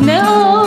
No.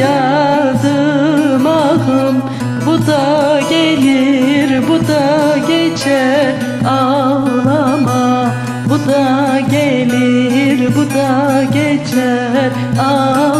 yazım ahım. Bu da gelir bu da geçer. Ağlama Bu da gelir bu da geçer. Ağlama.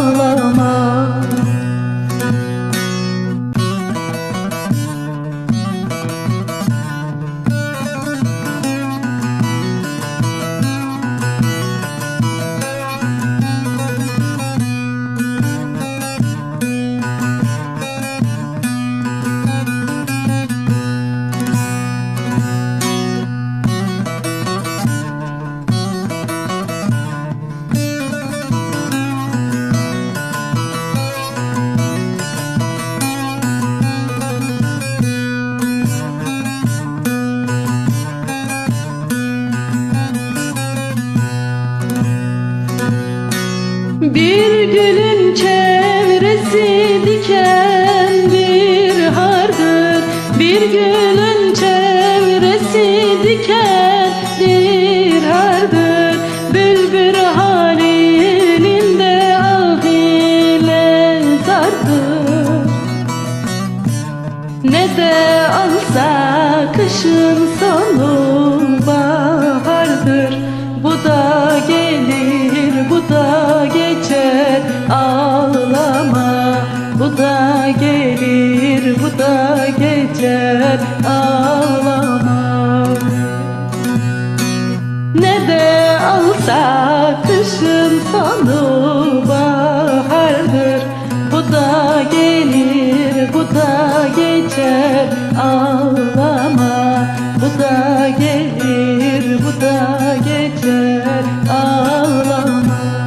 Bir gülün çevresi dikendir ağlama Bu da gelir bu da geçer. Ağlama. Ne de alsa kışın sonu bahardır. Bu da gelir bu da geçer. Ağlama Bu da gelir bu da geçer. Ağlama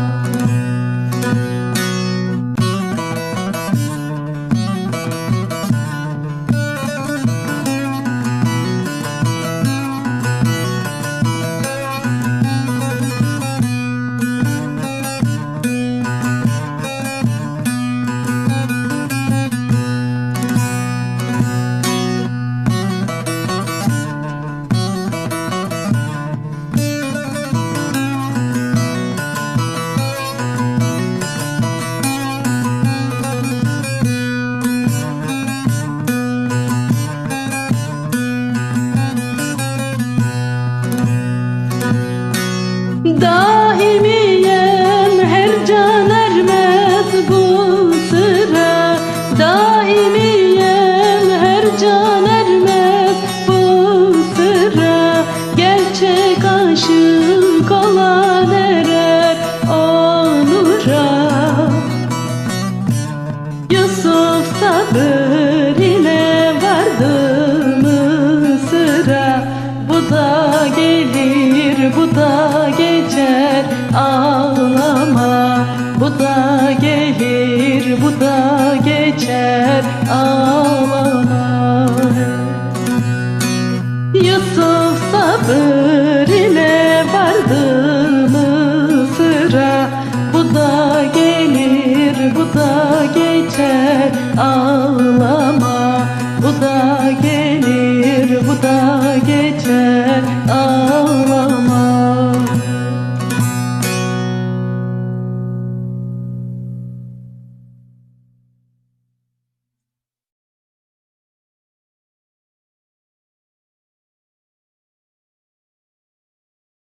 bu da geçer ağlama Yusuf sabır ile vardı Mısır'a Bu da gelir bu da geçer ağlama. Bu da gelir bu da geçer ağlama